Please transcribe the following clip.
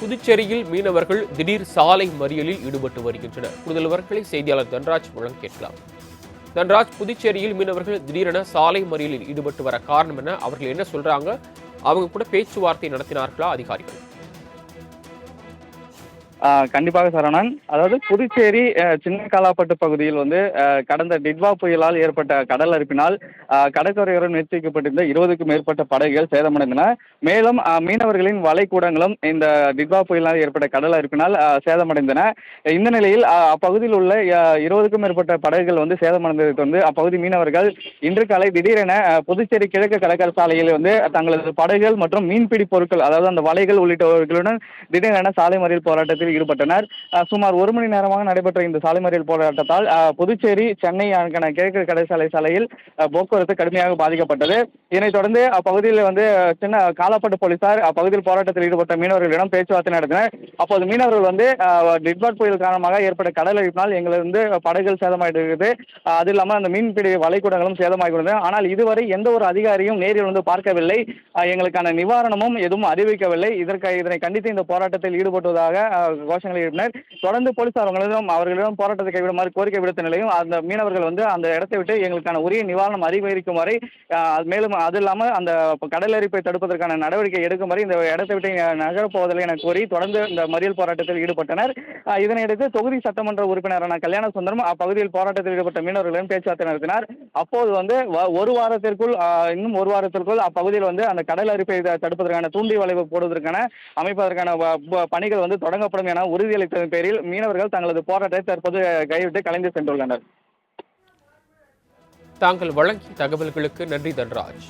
புதுச்சேரியில் மீனவர்கள் திடீர் சாலை மறியலில் ஈடுபட்டு வருகின்றனர். கூடுதல் விவரங்களை செய்தியாளர் தன்ராஜ் மூலம் கேட்கலாம். தன்ராஜ் புதுச்சேரியில் மீனவர்கள் திடீரென சாலை மறியலில் ஈடுபட்டு வர காரணம் என அவர்கள் என்ன சொல்றாங்க? அவங்க கூட பேச்சுவார்த்தை நடத்தினார்களா? அதிகாரிகள். கண்டிப்பாக சரவணன் அதாவது புதுச்சேரி சின்ன காலாப்பட்டு பகுதியில் வந்து கடந்த டிட்வா புயலால் ஏற்பட்ட கடல் அரிப்பினால் கடற்கரையோரம் நிறுத்திக்கப்பட்டிருந்த இருபதுக்கும் மேற்பட்ட படகுகள் சேதமடைந்தன. மேலும் மீனவர்களின் வலைக்கூடங்களும் இந்த டிட்வா புயலால் ஏற்பட்ட கடல் அரிப்பினால் சேதமடைந்தன. இந்த நிலையில் அப்பகுதியில் உள்ள இருபதுக்கும் மேற்பட்ட படகுகள் வந்து சேதமடைந்ததை வந்து அப்பகுதி மீனவர்கள் இன்று காலை திடீரென புதுச்சேரி கிழக்கு கடற்கரை சாலையில் வந்து தங்களது படகுகள் மற்றும் மீன்பிடி பொருட்கள் அதாவது அந்த வலைகள் உள்ளிட்டவர்களுடன் திடீரென சாலை மறியல் போராட்டத்தில் ஈடுபட்டனர். சுமார் ஒரு மணி நேரமாக நடைபெற்ற இந்த சாலை மறியல் போராட்டத்தால் புதுச்சேரி சென்னை கிழக்கு கடைசாலை சாலையில் போக்குவரத்து கடுமையாக பாதிக்கப்பட்டது. இதனைத் தொடர்ந்து அப்பகுதியில் வந்து சின்ன காலாப்பட்டு போலீசார் அப்பகுதியில் போராட்டத்தில் ஈடுபட்ட மீனவர்களிடம் பேச்சுவார்த்தை நடத்தினர். அப்போது மீனவர்கள் வந்து டிட்பாட் புயல் காரணமாக ஏற்பட்ட கடல் அழிப்பினால் எங்களது படகுகள் சேதமாயிட்டு அது இல்லாமல் அந்த மீன்பிடி வலைக்கூடங்களும் சேதமாகிவிட்டது ஆனால் இதுவரை எந்த ஒரு அதிகாரியும் நேரில் வந்து பார்க்கவில்லை. எங்களுக்கான நிவாரணமும் எதுவும் அறிவிக்கவில்லை. இதற்கு இதனை கண்டித்து இந்த போராட்டத்தில் ஈடுபட்டுவதாக கோஷங்களை எழுப்பினர். தொடர்ந்து போலீசார் அவர்களிடம் அவர்களிடம் போராட்டத்தை கைவிடுமாறு கோரிக்கை விடுத்த நிலையும் அந்த மீனவர்கள் வந்து அந்த இடத்தை விட்டு எங்களுக்கான உரிய நிவாரணம் அறிவிக்கும் வரை மேலும் அது இல்லாமல் அந்த கடல் அரிப்பை தடுப்பதற்கான நடவடிக்கை எடுக்கும் வரை இந்த இடத்தை விட்டு நகரப்போவதில்லை என கூறி தொடர்ந்து இந்த மறியல் போராட்டத்தில் ஈடுபட்டனர். இதனையடுத்து தொகுதி சட்டமன்ற உறுப்பினரான கல்யாண சுந்தரம் அப்பகுதியில் போராட்டத்தில் ஈடுபட்ட மீனவர்களிடம் பேச்சுவார்த்தை நடத்தினார். அப்போது வந்து வ- ஒரு வாரத்திற்குள் இன்னும் ஒரு வாரத்திற்குள் அப்பகுதியில் வந்து அந்த கடல் அரிப்பை தடுப்பதற்கான தூண்டி வளைவு போடுவதற்கான அமைப்பதற்கான ப- பணிகள் வந்து தொடங்கப்படும் என உறுதியளித்ததன் பேரில் மீனவர்கள் தங்களது போராட்டத்தை தற்போது கைவிட்டு கலைந்து சென்றுள்ளனர். தாங்கள் வழங்கிய தகவல்களுக்கு நன்றி தன்ராஜ்.